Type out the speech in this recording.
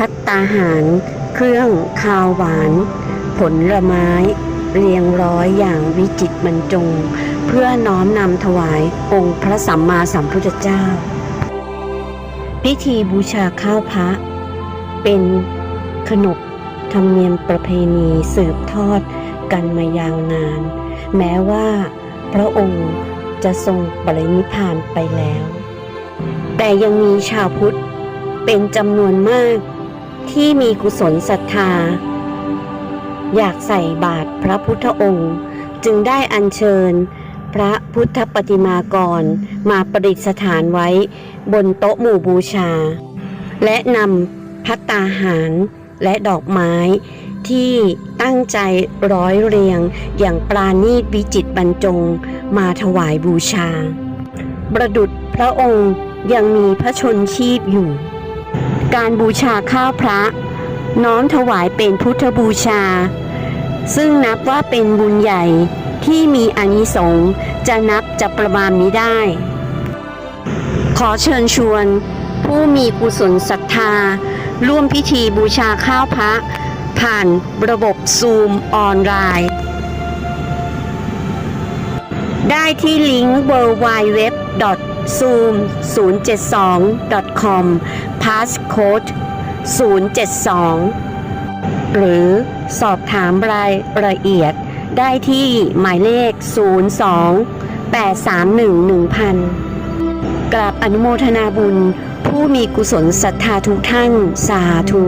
พัตตาหาร เครื่องคาวหวาน ผลไม้ เรียงร้อยอย่างวิจิตรบรรจง เพื่อน้อมนำถวายองค์พระสัมมาสัมพุทธเจ้า พิธีบูชาข้าวพระ เป็นขนบธรรมเนียมประเพณีสืบทอดกันมายาวนาน แม้ว่าพระองค์จะทรงปรินิพพานไปแล้ว แต่ยังมีชาวพุทธเป็นจำนวนมาก ที่มีกุศลศรัทธา อยากใส่บาตรพระพุทธองค์ จึงได้อัญเชิญ พระพุทธปฏิมากร มาประดิษฐานไว้บนโต๊ะหมู่บูชา และนำพัตตาหารและดอกไม้ที่ตั้งใจร้อยเรียงอย่างปราณีตวิจิตบรรจงมาถวายบูชา ประดุษพระองค์ยังมีพระชนชีพอยู่ การบูชาข้าวพระ น้อมถวายเป็นพุทธบูชา ซึ่งนับว่าเป็นบุญใหญ่ที่มีอนิสงส์จะนับจะประมาณนี้ได้ ขอเชิญชวน ผู้มีกุศลศรัทธา ร่วมพิธีบูชาข้าวพระ ผ่านระบบซูมออนไลน์ ได้ที่ลิงก์ w w w zoom 072 com passcode 072 หรือสอบถามรายละเอียดได้ที่หมายเลข 02 831 1000 กราบอนุโมทนาบุญ ผู้มีกุศลศรัทธาทุกท่านสาธุ